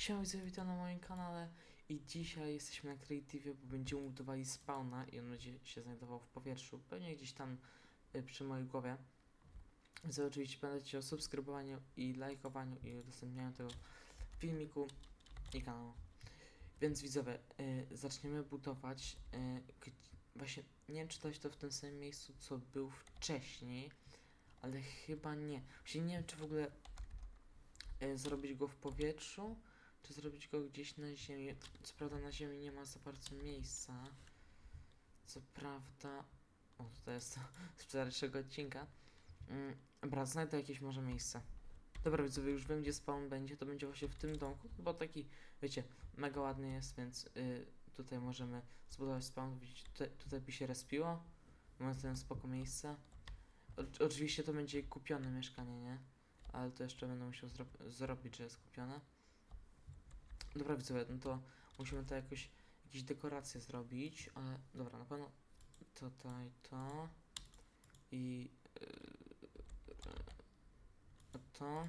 Siema witam na moim kanale i dzisiaj jesteśmy na Creative, bo będziemy budowali spawna i on będzie się znajdował w powietrzu, pewnie gdzieś tam y, przy mojej głowie. Więc oczywiście pamiętajcie o subskrybowaniu i lajkowaniu i udostępnianiu tego filmiku i kanału. Więc widzowie, y, zaczniemy budować, y, właśnie nie wiem czy to jest to w tym samym miejscu co był wcześniej, ale chyba nie. Właśnie nie wiem czy w ogóle zrobić go w powietrzu, czy zrobić go gdzieś na ziemi. Co prawda na ziemi nie ma za bardzo miejsca. Co prawda... O, tutaj jest to z wczorajszego odcinka. Mm, dobra, znajdę jakieś może miejsce. Dobra, widzowie, już wiem gdzie spawn będzie. To będzie właśnie w tym domku, bo taki, wiecie, mega ładny jest, więc y, tutaj możemy zbudować spawn. Widzicie, tutaj, tutaj by się respiło. Mamy ten spoko miejsce. O, oczywiście to będzie kupione mieszkanie, nie? Ale to jeszcze będę musiał zro zrobić, że jest kupione. Dobra, widzowie, no to musimy to jakoś, jakieś dekoracje zrobić, ale dobra, na pewno tutaj to i yy, to.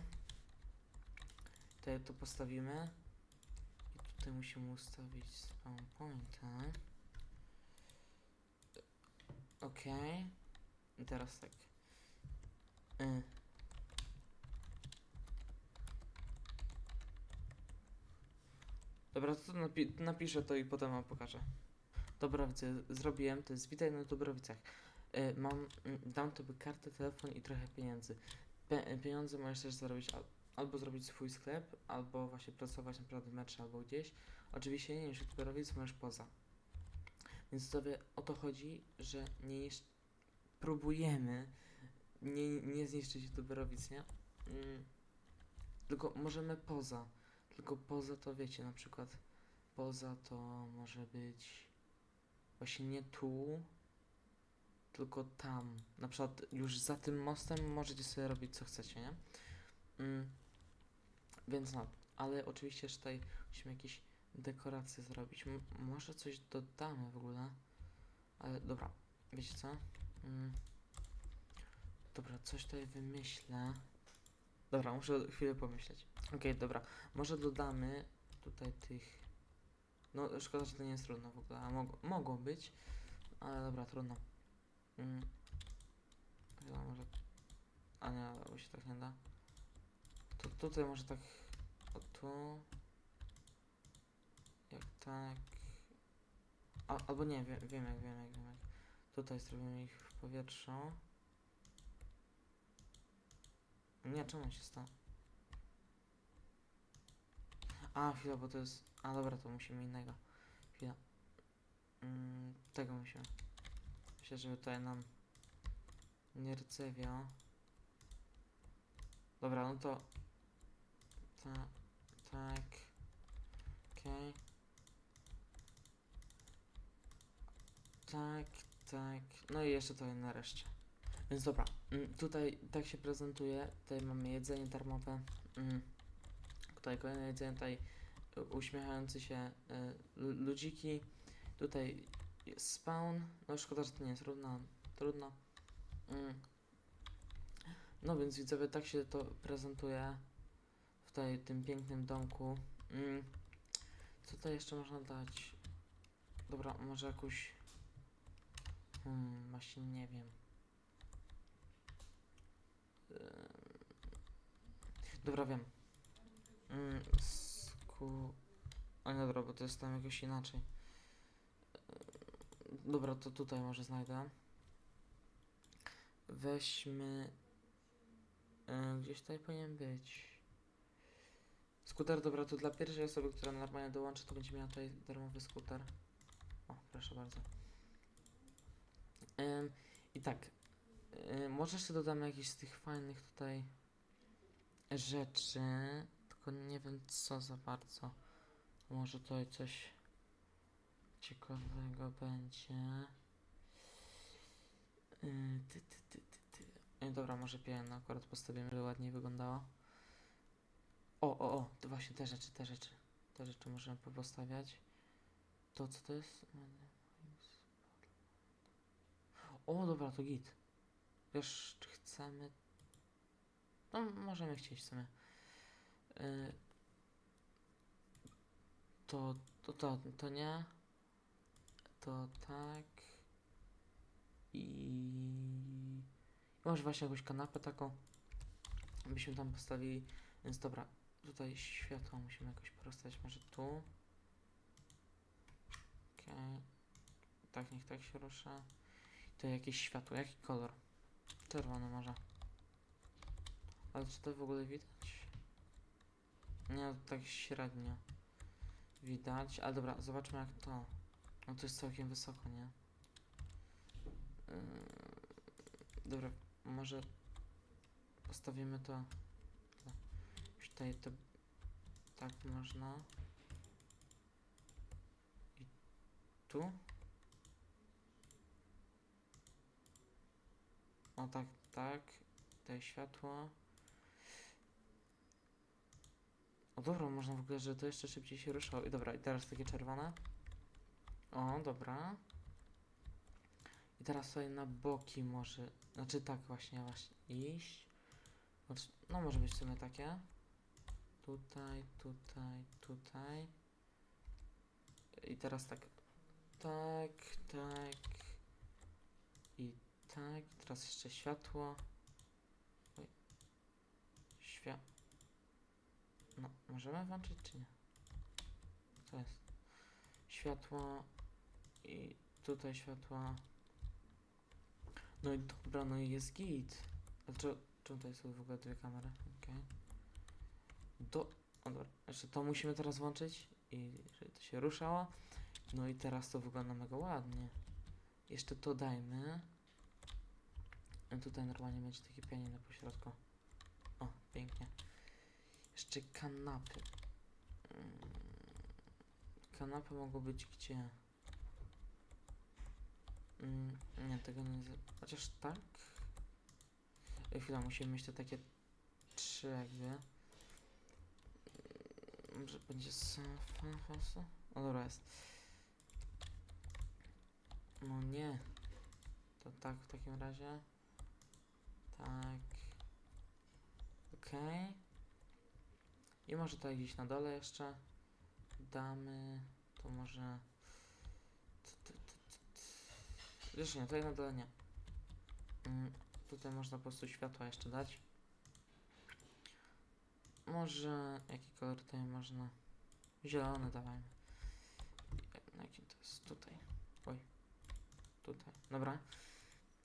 Tutaj to postawimy. I tutaj musimy ustawić spawn pointa. Okej. I teraz tak. Dobra, to napi napiszę to i potem wam pokażę. Dobra, widzę, zrobiłem, to jest witaj na Dobrowicach. Y, mam, mm, dam tobie kartę, telefon i trochę pieniędzy. Pe pieniądze możesz też zarobić al albo zrobić swój sklep, albo właśnie pracować naprawdę w metrze albo gdzieś. Oczywiście nie niż Dobrowic możesz poza. Więc sobie o to chodzi, że nie niszcz... próbujemy nie, nie zniszczyć Dobrowic, nie? Mm, tylko możemy poza. Tylko poza to wiecie, na przykład poza to może być właśnie nie tu, tylko tam. Na przykład już za tym mostem możecie sobie robić co chcecie, nie? Mm. Więc no, ale oczywiście jeszcze tutaj musimy jakieś dekoracje zrobić. M może coś dodamy w ogóle. Ale dobra, wiecie co? Mm. Dobra, coś tutaj wymyślę. Dobra, muszę chwilę pomyśleć. Okej, dobra. Może dodamy tutaj tych. No, szkoda, że to nie jest trudno w ogóle, a mog mogło być, ale dobra, trudno. Mm. Chyba może. A nie, bo się tak nie da. To tutaj może tak. O tu. Jak tak. A, albo nie, wiem, wiem jak, wiem jak, wiem jak. Tutaj zrobimy ich w powietrzu. Nie, czemu się stało? A, chwila, bo to jest... A, dobra, to musimy innego. Chwila. Mm, tego musimy. Myślę, żeby tutaj nam nie rdzewiał. Dobra, no to... Ta, tak. Okej. Tak, tak. No i jeszcze to nareszcie. Więc dobra, mm, tutaj tak się prezentuje. Tutaj mamy jedzenie darmowe. Mm. Tutaj kolejne jedzenie, tutaj uśmiechający się lu- ludziki. Tutaj jest spawn. No szkoda, że to nie jest trudno. Trudno. Mm. No więc widzowie, tak się to prezentuje w tej, tym pięknym domku. Co tutaj jeszcze można dać? Dobra, może jakąś... Hmm, właśnie nie wiem. Dobra, wiem. Mm, sku... A nie, dobra, bo to jest tam jakoś inaczej. Dobra, to tutaj może znajdę. Weźmy... Gdzieś tutaj powinien być. Skuter, dobra, to dla pierwszej osoby, która normalnie dołączy, to będzie miała tutaj darmowy skuter. O, proszę bardzo. Ym, I tak, y, może jeszcze dodamy jakieś z tych fajnych tutaj rzeczy, tylko nie wiem co za bardzo. Może tutaj coś ciekawego będzie. Yy, ty, ty, ty, ty, ty. Ej, dobra, może piano akurat postawimy, żeby ładniej wyglądało. O, o, o, to właśnie te rzeczy, te rzeczy. Te rzeczy możemy postawiać. To co to jest? O, dobra, to git. Wiesz, czy chcemy no, możemy chcieć w sumie. Yy, To, to, to, to nie. To tak. I... Może właśnie jakąś kanapę taką. Byśmy tam postawili. Więc dobra, tutaj światło musimy jakoś porozstać. Może tu. Okej. Tak, niech tak się rusza. To jakieś światło. Jaki kolor? Czerwony może. Ale czy to w ogóle widać? Nie, tak średnio widać. Ale dobra, zobaczmy jak to. No to jest całkiem wysoko, nie? Yy, dobra, może postawimy to. Już tutaj to tak można. I tu. O tak, tak. Tutaj światło. O dobra, można w ogóle, że to jeszcze szybciej się ruszało. I dobra, i teraz takie czerwone. O, dobra. I teraz tutaj na boki może, znaczy tak właśnie, właśnie iść. Znaczy, No może być w sumie takie. Tutaj, tutaj, tutaj. I teraz tak. Tak, tak. Tak. Teraz jeszcze światło. Świat. No, możemy włączyć czy nie? To jest. Światło. I tutaj światła. No i dobra, no i jest git. A czy, czemu tutaj są w ogóle dwie kamery? Okej. Do... O dobra, jeszcze to musimy teraz włączyć i żeby to się ruszało. No i teraz to wygląda mega ładnie. Jeszcze to dajmy. Tutaj normalnie będzie takie pianino po środku. O, pięknie. Jeszcze kanapy. Mm, Kanapy mogą być gdzie? Mm, nie, tego nie... Chociaż tak? Chwila, musimy mieć te takie trzy jakby. Mm, Może będzie sofa? O dobra jest. No nie. To tak w takim razie. Tak. Okej. I może tutaj gdzieś na dole jeszcze damy. To może. Wiesz nie, tutaj na dole nie. Mm, tutaj można po prostu światła jeszcze dać. Może jaki kolor tutaj można? Zielony dawajmy. Na jakim to jest? Tutaj. Oj. Tutaj. Dobra.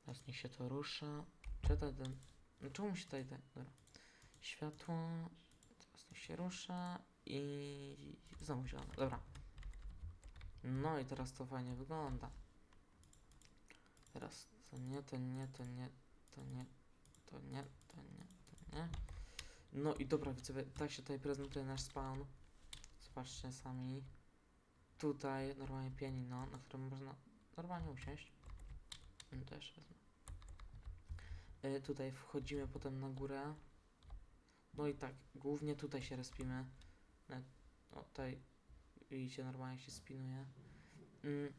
Teraz niech się to rusza. Czy to ten. No czemu się tutaj da? Dobra. Światło. Teraz niech się rusza. I znowu zielone. Dobra. No i teraz to fajnie wygląda. Teraz to nie, to nie, to nie, to nie, to nie, to nie, to nie. No i dobra, widzowie, tak się tutaj prezentuje nasz spawn. Zobaczcie sami. Tutaj normalnie pianino, na którym można normalnie usiąść. No też wezmę. Y, tutaj wchodzimy potem na górę. No i tak, głównie tutaj się respimy. Na, o, tutaj widzicie, normalnie się spinuje. Mm,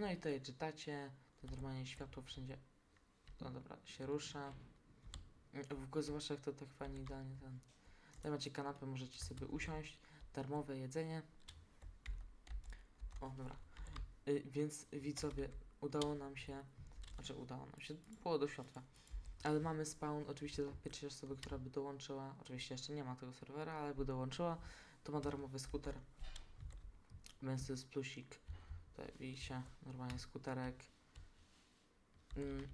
no i tutaj czytacie, to normalnie światło wszędzie. No dobra, się rusza. Mm, W ogóle zwłaszcza to tak fajnie idealnie ten. Tutaj macie kanapę, możecie sobie usiąść. Darmowe jedzenie. O, dobra. Y, więc widzowie, udało nam się, znaczy udało nam się, było dość łatwe. Ale mamy spawn, oczywiście dla pierwszej osoby, która by dołączyła, oczywiście jeszcze nie ma tego serwera, ale by dołączyła, to ma darmowy skuter. Więc to jest plusik. Tutaj widzicie, normalnie skuterek. Mm,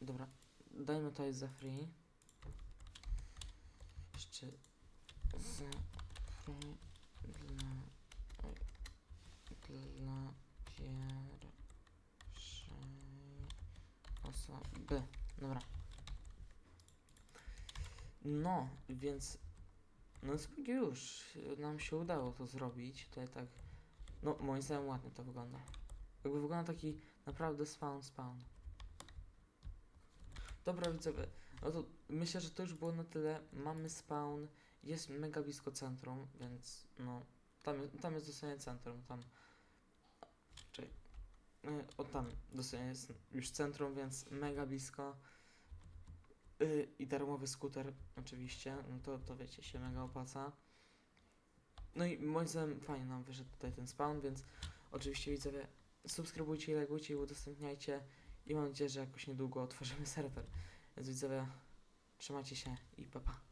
dobra, dajmy tutaj za free. Jeszcze za free dla, dla pierwszej osoby. Dobra. No, więc no już nam się udało to zrobić. Tutaj tak, no moim zdaniem ładnie to wygląda. Jakby wygląda taki naprawdę spawn spawn. Dobra widzowie, no to myślę, że to już było na tyle. Mamy spawn, jest mega blisko centrum, więc no tam, tam jest dosłownie centrum, tam. Y, O tam dosłownie jest już centrum, więc mega blisko. Y, I darmowy skuter oczywiście, no to, to wiecie, się mega opłaca. no i moim zdaniem fajnie nam wyszedł tutaj ten spawn, więc oczywiście widzowie subskrybujcie, lajkujcie i udostępniajcie i mam nadzieję, że jakoś niedługo otworzymy serwer. Więc widzowie trzymajcie się i pa pa.